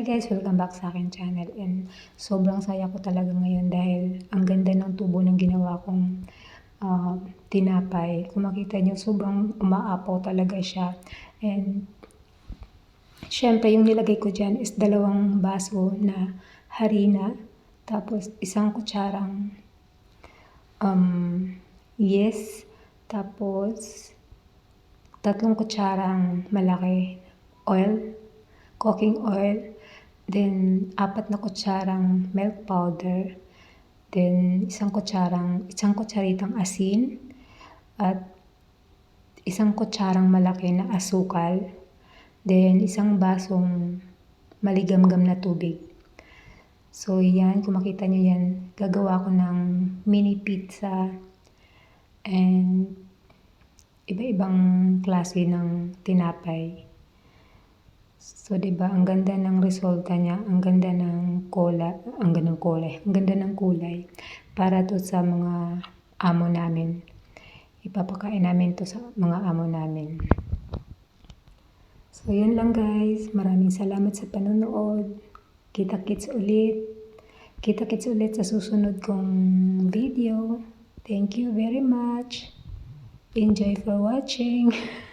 Hi guys, welcome back sa akin channel and sobrang saya ko talaga ngayon dahil ang ganda ng tubo ng ginawa kong ah, tinapay. Kung makita nyo, sobrang umaapaw talaga siya. And syempre yung nilagay ko dyan is dalawang baso na harina tapos isang kutsarang um, yes tapos tatlong kutsarang malaki oil, cooking oil, then apat na kutsarang milk powder, then isang kutsarang, isang kutsaritang asin, at isang kutsarang malaki na asukal, then isang basong maligamgam na tubig. So yan, kung makita nyo yan, gagawa ko ng mini pizza and iba-ibang klase ng tinapay. So, 'di ba, ang ganda ng resulta niya, ang ganda ng kola, ang ganda ng kulay, ang ganda ng kulay. Para to sa mga amo namin. Ipapakain namin to sa mga amo namin. So, yun lang guys. Maraming salamat sa panonood. Kita-kits ulit. Kita-kits ulit sa susunod kong video. Thank you very much. Enjoy for watching.